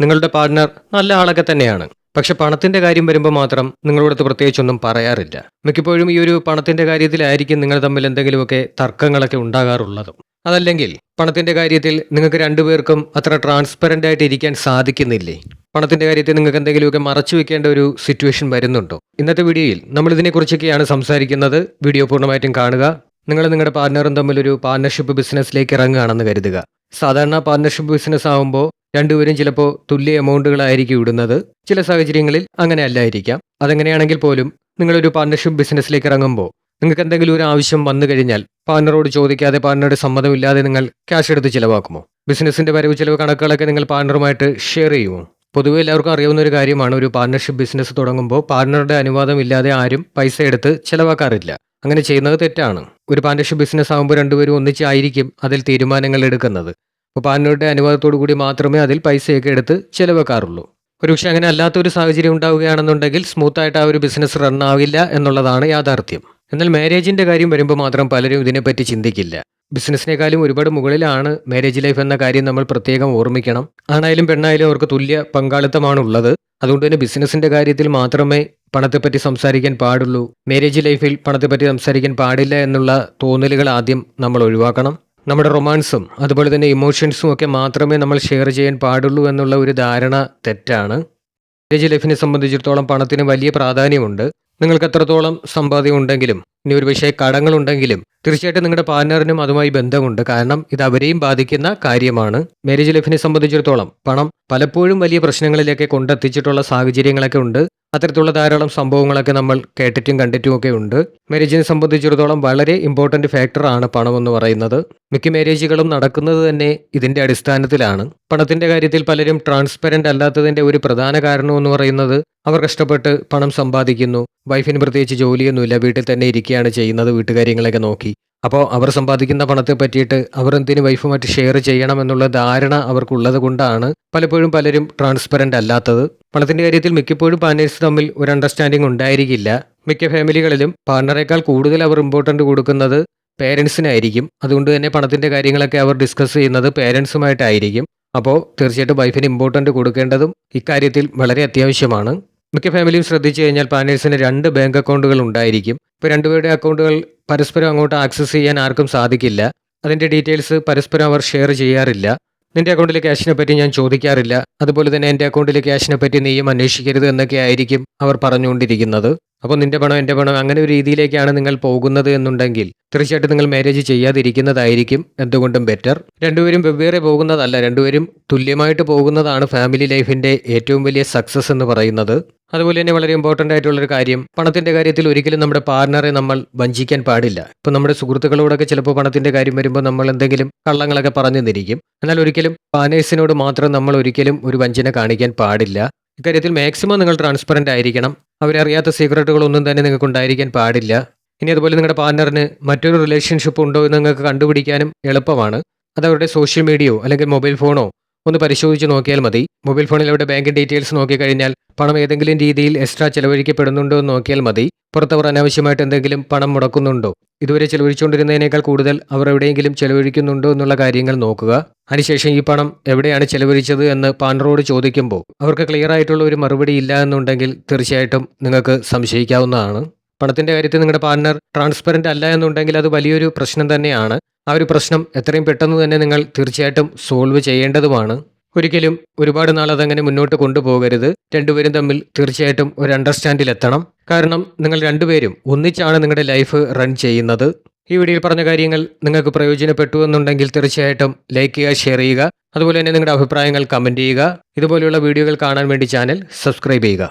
നിങ്ങളുടെ പാർട്ട്ണർ നല്ല ആളൊക്കെ തന്നെയാണ്. പക്ഷെ പണത്തിന്റെ കാര്യം വരുമ്പോൾ മാത്രം നിങ്ങളോടത്ത് പ്രത്യേകിച്ചൊന്നും പറയാറില്ല. മിക്കപ്പോഴും ഈ ഒരു പണത്തിന്റെ കാര്യത്തിലായിരിക്കും നിങ്ങൾ തമ്മിൽ എന്തെങ്കിലുമൊക്കെ തർക്കങ്ങളൊക്കെ ഉണ്ടാകാറുള്ളതും. അതല്ലെങ്കിൽ പണത്തിന്റെ കാര്യത്തിൽ നിങ്ങൾക്ക് രണ്ടുപേർക്കും അത്ര ട്രാൻസ്പെറന്റ് ആയിട്ട് ഇരിക്കാൻ സാധിക്കുന്നില്ലേ? പണത്തിന്റെ കാര്യത്തിൽ നിങ്ങൾക്ക് എന്തെങ്കിലുമൊക്കെ മറച്ചു വെക്കേണ്ട ഒരു സിറ്റുവേഷൻ വരുന്നുണ്ടോ? ഇന്നത്തെ വീഡിയോയിൽ നമ്മൾ ഇതിനെക്കുറിച്ചൊക്കെയാണ് സംസാരിക്കുന്നത്. വീഡിയോ പൂർണമായിട്ടും കാണുക. നിങ്ങൾ നിങ്ങളുടെ പാർട്ട്ണറും തമ്മിൽ ഒരു പാർട്ണർഷിപ്പ് ബിസിനസ്സിലേക്ക് ഇറങ്ങുകയാണെന്ന് കരുതുക. സാധാരണ പാർട്ണർഷിപ്പ് ബിസിനസ് ആകുമ്പോൾ രണ്ടുപേരും ചിലപ്പോൾ തുല്യ എമൗണ്ടുകളായിരിക്കും ഇടുന്നത്. ചില സാഹചര്യങ്ങളിൽ അങ്ങനെ അല്ലായിരിക്കാം. അതെങ്ങനെയാണെങ്കിൽ പോലും നിങ്ങളൊരു പാർട്ണർഷിപ്പ് ബിസിനസ്സിലേക്ക് ഇറങ്ങുമ്പോൾ നിങ്ങൾക്ക് എന്തെങ്കിലും ഒരു ആവശ്യം വന്നു കഴിഞ്ഞാൽ പാർട്ണറോട് ചോദിക്കാതെ പാർട്ണറുടെ സമ്മതമില്ലാതെ നിങ്ങൾ ക്യാഷ് എടുത്ത് ചിലവാക്കുമോ? ബിസിനസിന്റെ വരവ് ചിലവ് കണക്കുകളൊക്കെ നിങ്ങൾ പാർട്ണറുമായിട്ട് ഷെയർ ചെയ്യുമോ? പൊതുവെ എല്ലാവർക്കും അറിയാവുന്ന ഒരു കാര്യമാണ് ഒരു പാർട്ണർഷിപ്പ് ബിസിനസ് തുടങ്ങുമ്പോൾ പാർട്ണറുടെ അനുവാദം ഇല്ലാതെ ആരും പൈസ എടുത്ത് ചിലവാക്കാറില്ല. അങ്ങനെ ചെയ്യുന്നത് തെറ്റാണ്. ഒരു പാർട്ണർഷിപ്പ് ബിസിനസ് ആകുമ്പോൾ രണ്ടുപേരും ഒന്നിച്ചായിരിക്കും അതിൽ തീരുമാനങ്ങൾ എടുക്കുന്നത്. അപ്പോൾ പാർട്ണറുടെ അനുവാദത്തോടു കൂടി മാത്രമേ അതിൽ പൈസയൊക്കെ എടുത്ത് ചിലവാക്കാറുള്ളൂ. ഒരുപക്ഷെ അങ്ങനെ അല്ലാത്തൊരു സാഹചര്യം ഉണ്ടാവുകയാണെന്നുണ്ടെങ്കിൽ സ്മൂത്ത് ആയിട്ട് ആ ഒരു ബിസിനസ് റൺ ആവില്ല എന്നുള്ളതാണ് യാഥാർത്ഥ്യം. എന്നാൽ മാരേജിന്റെ കാര്യം വരുമ്പോൾ മാത്രം പലരും ഇതിനെപ്പറ്റി ചിന്തിക്കില്ല. ബിസിനസ്സിനേക്കാളും ഒരുപാട് മുകളിലാണ് മാരേജ് ലൈഫ് എന്ന കാര്യം നമ്മൾ പ്രത്യേകം ഓർമ്മിക്കണം. ആണായാലും പെണ്ണായാലും അവർക്ക് തുല്യ പങ്കാളിത്തമാണ് ഉള്ളത് അതുകൊണ്ട് തന്നെ ബിസിനസിന്റെ കാര്യത്തിൽ മാത്രമേ പണത്തെപ്പറ്റി സംസാരിക്കാൻ പാടുള്ളൂ. മാരേജ് ലൈഫിൽ പണത്തെപ്പറ്റി സംസാരിക്കാൻ പാടില്ല എന്നുള്ള തോന്നലുകൾ ആദ്യം നമ്മൾ ഒഴിവാക്കണം. നമ്മുടെ റൊമാൻസും അതുപോലെ തന്നെ ഇമോഷൻസും ഒക്കെ മാത്രമേ നമ്മൾ ഷെയർ ചെയ്യാൻ പാടുള്ളൂ എന്നുള്ള ഒരു ധാരണ തെറ്റാണ്. മാരേജ് ലൈഫിനെ സംബന്ധിച്ചിടത്തോളം പണത്തിന് വലിയ പ്രാധാന്യമുണ്ട്. നിങ്ങൾക്ക് എത്രത്തോളം സമ്പാദ്യം ഉണ്ടെങ്കിലും ഇനി ഒരു പക്ഷേ കടങ്ങളുണ്ടെങ്കിലും തീർച്ചയായിട്ടും നിങ്ങളുടെ പാർട്ട്ണറിനും അതുമായി ബന്ധമുണ്ട്. കാരണം ഇത് അവരെയും ബാധിക്കുന്ന കാര്യമാണ്. മാരേജ് ലൈഫിനെ സംബന്ധിച്ചിടത്തോളം പണം പലപ്പോഴും വലിയ പ്രശ്നങ്ങളിലേക്ക് കൊണ്ടെത്തിച്ചിട്ടുള്ള സാഹചര്യങ്ങളൊക്കെ ഉണ്ട്. അത്തരത്തിലുള്ള ധാരാളം സംഭവങ്ങളൊക്കെ നമ്മൾ കേട്ടിട്ടും കണ്ടിട്ടും ഒക്കെ ഉണ്ട്. മാരേജിനെ സംബന്ധിച്ചിടത്തോളം വളരെ ഇമ്പോർട്ടന്റ് ഫാക്ടറാണ് പണം എന്ന് പറയുന്നത്. മിക്ക മാരേജുകളും നടക്കുന്നത് തന്നെ ഇതിന്റെ അടിസ്ഥാനത്തിലാണ്. പണത്തിന്റെ കാര്യത്തിൽ പലരും ട്രാൻസ്പെറന്റ് അല്ലാത്തതിന്റെ ഒരു പ്രധാന കാരണം എന്ന് പറയുന്നത് അവർ കഷ്ടപ്പെട്ട് പണം സമ്പാദിക്കുന്നു. വൈഫിന് പ്രത്യേകിച്ച് ജോലിയൊന്നുമില്ല. വീട്ടിൽ തന്നെ ഇരിക്കുകയാണ് ചെയ്യുന്നത്. വീട്ടുകാര്യങ്ങളൊക്കെ നോക്കി. അപ്പോൾ അവർ സമ്പാദിക്കുന്ന പണത്തെ പറ്റിയിട്ട് അവർ എന്തിന് വൈഫുമായിട്ട് ഷെയർ ചെയ്യണം എന്നുള്ള ധാരണ അവർക്കുള്ളത് കൊണ്ടാണ് പലപ്പോഴും പലരും ട്രാൻസ്പെറന്റ് അല്ലാത്തത്. പണത്തിന്റെ കാര്യത്തിൽ മിക്കപ്പോഴും പാർട്ട്നേഴ്സ് തമ്മിൽ ഒരു അണ്ടർസ്റ്റാൻഡിംഗ് ഉണ്ടായിരിക്കില്ല. മിക്ക ഫാമിലികളിലും പാർട്ണറേക്കാൾ കൂടുതൽ അവർ ഇമ്പോർട്ടന്റ് കൊടുക്കുന്നത് പേരൻസിനായിരിക്കും. അതുകൊണ്ട് തന്നെ പണത്തിന്റെ കാര്യങ്ങളൊക്കെ അവർ ഡിസ്കസ് ചെയ്യുന്നത് പേരൻസുമായിട്ടായിരിക്കും. അപ്പോൾ തീർച്ചയായിട്ടും വൈഫിന് ഇമ്പോർട്ടന്റ് കൊടുക്കേണ്ടതും ഇക്കാര്യത്തിൽ വളരെ അത്യാവശ്യമാണ്. മിക്ക ഫാമിലിയും ശ്രദ്ധിച്ചു കഴിഞ്ഞാൽ പാനേഴ്സിന് രണ്ട് ബാങ്ക് അക്കൗണ്ടുകൾ ഉണ്ടായിരിക്കും. ഇപ്പോൾ രണ്ടുപേരുടെ അക്കൗണ്ടുകൾ പരസ്പരം അങ്ങോട്ട് ആക്സസ് ചെയ്യാൻ ആർക്കും സാധിക്കില്ല. അതിന്റെ ഡീറ്റെയിൽസ് പരസ്പരം അവർ ഷെയർ ചെയ്യാറില്ല. നിന്റെ അക്കൗണ്ടിലെ ക്യാഷിനെ പറ്റി ഞാൻ ചോദിക്കാറില്ല. അതുപോലെ തന്നെ എന്റെ അക്കൗണ്ടിലെ ക്യാഷിനെ പറ്റി നീയും അന്വേഷിക്കരുത് എന്നൊക്കെ ആയിരിക്കും അവർ പറഞ്ഞുകൊണ്ടിരിക്കുന്നത്. അപ്പോൾ നിന്റെ പണം എന്റെ പണം അങ്ങനെ ഒരു രീതിയിലേക്കാണ് നിങ്ങൾ പോകുന്നത് എന്നുണ്ടെങ്കിൽ തീർച്ചയായിട്ടും നിങ്ങൾ മാരേജ് ചെയ്യാതിരിക്കുന്നതായിരിക്കും എന്തുകൊണ്ടും ബെറ്റർ. രണ്ടുപേരും വെവ്വേറെ പോകുന്നതല്ല രണ്ടുപേരും തുല്യമായിട്ട് പോകുന്നതാണ് ഫാമിലി ലൈഫിന്റെ ഏറ്റവും വലിയ സക്സസ് എന്ന് പറയുന്നത്. അതുപോലെ തന്നെ വളരെ ഇമ്പോർട്ടന്റ് ആയിട്ടുള്ളൊരു കാര്യം പണത്തിന്റെ കാര്യത്തിൽ ഒരിക്കലും നമ്മുടെ പാർട്ണറെ നമ്മൾ വഞ്ചിക്കാൻ പാടില്ല. ഇപ്പം നമ്മുടെ സുഹൃത്തുക്കളോടൊക്കെ ചിലപ്പോൾ പണത്തിന്റെ കാര്യം വരുമ്പോൾ നമ്മൾ എന്തെങ്കിലും കള്ളങ്ങളൊക്കെ പറഞ്ഞു നിന്നിരിക്കും. എന്നാൽ ഒരിക്കലും പാനേഴ്സിനോട് മാത്രം നമ്മൾ ഒരിക്കലും ഒരു വഞ്ചന കാണിക്കാൻ പാടില്ല. ഇക്കാര്യത്തിൽ മാക്സിമം നിങ്ങൾ ട്രാൻസ്പെറന്റ് ആയിരിക്കണം. അവരറിയാത്ത സീക്രട്ടുകളൊന്നും തന്നെ നിങ്ങൾക്ക് ഉണ്ടായിരിക്കാൻ പാടില്ല. ഇനി അതുപോലെ നിങ്ങളുടെ പാർട്ണറിന് മറ്റൊരു റിലേഷൻഷിപ്പ് ഉണ്ടോ എന്ന് നിങ്ങൾക്ക് കണ്ടുപിടിക്കാനും എളുപ്പമാണ്. അത് അവരുടെ സോഷ്യൽ മീഡിയയോ അല്ലെങ്കിൽ മൊബൈൽ ഫോണോ ഒന്ന് പരിശോധിച്ച് നോക്കിയാൽ മതി. മൊബൈൽ ഫോണിൽ അവരുടെ ബാങ്ക് ഡീറ്റെയിൽസ് നോക്കിക്കഴിഞ്ഞാൽ പണം ഏതെങ്കിലും രീതിയിൽ എക്സ്ട്രാ ചെലവഴിക്കപ്പെടുന്നുണ്ടോ എന്ന് നോക്കിയാൽ മതി. പുറത്തവർ അനാവശ്യമായിട്ട് എന്തെങ്കിലും പണം മുടക്കുന്നുണ്ടോ? ഇതുവരെ ചെലവഴിച്ചുകൊണ്ടിരുന്നതിനേക്കാൾ കൂടുതൽ അവർ എവിടെയെങ്കിലും ചെലവഴിക്കുന്നുണ്ടോ എന്നുള്ള കാര്യങ്ങൾ നോക്കുക. അതിനുശേഷം ഈ പണം എവിടെയാണ് ചെലവഴിച്ചത് എന്ന് പാൻറോട് ചോദിക്കുമ്പോൾ അവർക്ക് ക്ലിയർ ആയിട്ടുള്ള ഒരു മറുപടി ഇല്ല എന്നുണ്ടെങ്കിൽ തീർച്ചയായിട്ടും നിങ്ങൾക്ക് സംശയിക്കാവുന്നതാണ്. പണത്തിന്റെ കാര്യത്തിൽ നിങ്ങളുടെ പാർട്ണർ ട്രാൻസ്പെറന്റ് അല്ല എന്നുണ്ടെങ്കിൽ അത് വലിയൊരു പ്രശ്നം തന്നെയാണ്. ആ ഒരു പ്രശ്നം എത്രയും പെട്ടെന്ന് തന്നെ നിങ്ങൾ തീർച്ചയായിട്ടും സോൾവ് ചെയ്യേണ്ടതുമാണ്. ഒരിക്കലും ഒരുപാട് നാൾ അതങ്ങനെ മുന്നോട്ട് കൊണ്ടുപോകരുത്. രണ്ടുപേരും തമ്മിൽ തീർച്ചയായിട്ടും ഒരു അണ്ടർസ്റ്റാൻഡിൽ എത്തണം കാരണം നിങ്ങൾ രണ്ടുപേരും ഒന്നിച്ചാണ് നിങ്ങളുടെ ലൈഫ് റൺ ചെയ്യുന്നത്. ഈ വീഡിയോയിൽ പറഞ്ഞ കാര്യങ്ങൾ നിങ്ങൾക്ക് പ്രയോജനപ്പെട്ടു എന്നുണ്ടെങ്കിൽ തീർച്ചയായിട്ടും ലൈക്ക് ചെയ്യുക ഷെയർ ചെയ്യുക. അതുപോലെ തന്നെ നിങ്ങളുടെ അഭിപ്രായങ്ങൾ കമന്റ് ചെയ്യുക. ഇതുപോലെയുള്ള വീഡിയോകൾ കാണാൻ വേണ്ടി ചാനൽ സബ്സ്ക്രൈബ് ചെയ്യുക.